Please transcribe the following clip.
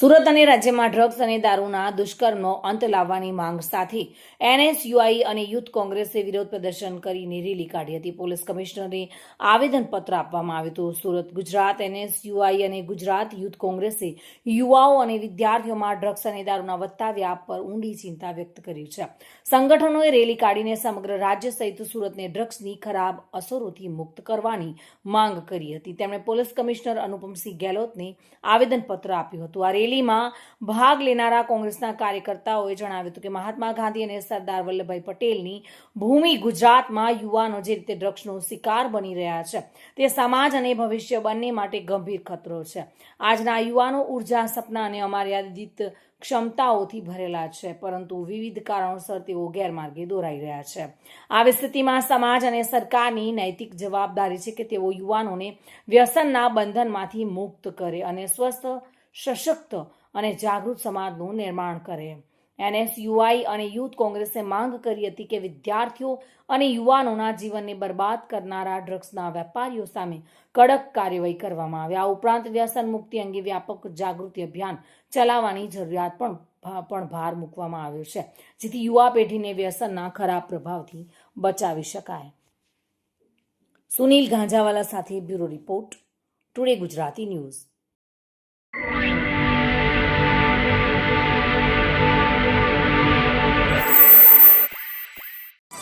સુરત અને રાજ્યમાં ડ્રગ્સ અને દારૂના દુષ્કર્મનો અંત લાવવાની માંગ સાથે એનએસયુઆઈ અને યુથ કોંગ્રેસે વિરોધ પ્રદર્શન કરીને રેલી કાઢી હતી. પોલીસ કમિશનરને આવેદનપત્ર આપવામાં આવ્યું હતું. સુરત, ગુજરાત એનએસયુઆઈ અને ગુજરાત યુથ કોંગ્રેસે યુવાઓ અને વિદ્યાર્થીઓમાં ડ્રગ્સ અને દારૂના વધતા વ્યાપ પર ઊંડી ચિંતા વ્યક્ત કરી છે. સંગઠનોએ રેલી કાઢીને સમગ્ર રાજ્ય સહિત સુરતને ડ્રગ્સની ખરાબ અસરોથી મુક્ત કરવાની માંગ કરી હતી. તેમણે પોલીસ કમિશનર અનુપમસિંહ ગેહલોતને આવેદનપત્ર આપ્યું હતું. આ રેલીમાં ભાગ લેનારા કોંગ્રેસના કાર્યકર્તાઓએ જણાવ્યું હતું કે મહાત્મા ગાંધી અને સરદાર વલ્લભભાઈ પટેલની ભૂમિ ગુજરાતમાં યુવાનો જે રીતે ડ્રગ્સનો શિકાર બની રહ્યા છે, તે સમાજ અને ભવિષ્ય બંને માટે ગંભીર ખતરો છે. આજના યુવાનો ઊર્જા, સપના અને અમર્યાદિત ક્ષમતાઓથી ભરેલા છે, પરંતુ વિવિધ કારણોસર તેઓ ગેરમાર્ગે દોરાઈ રહ્યા છે. આવી સ્થિતિમાં સમાજ અને સરકારની નૈતિક જવાબદારી છે કે તેઓ યુવાનોને વ્યસનના બંધનમાંથી મુક્ત કરે અને સ્વસ્થ સશક્ત અને જાગૃત સમાજનું નિર્માણ કરે. એનએસયુઆઈ અને યુથ કોંગ્રેસે માંગ કરી હતી કે વિદ્યાર્થીઓ અને યુવાનોના જીવનને બરબાદ કરનારા ડ્રગ્સના વેપારીઓ સામે કડક કાર્યવાહી કરવામાં આવે. આ ઉપરાંત વ્યસન મુક્તિ અંગે વ્યાપક જાગૃતિ અભિયાન ચલાવવાની જરૂરિયાત પણ પણ ભાર મૂકવામાં આવ્યો છે, જેથી યુવા પેઢીને વ્યસનના ખરાબ પ્રભાવથી બચાવી શકાય. સુનિલ ગાંજાવાલા સાથે bureau report, today Gujarati news.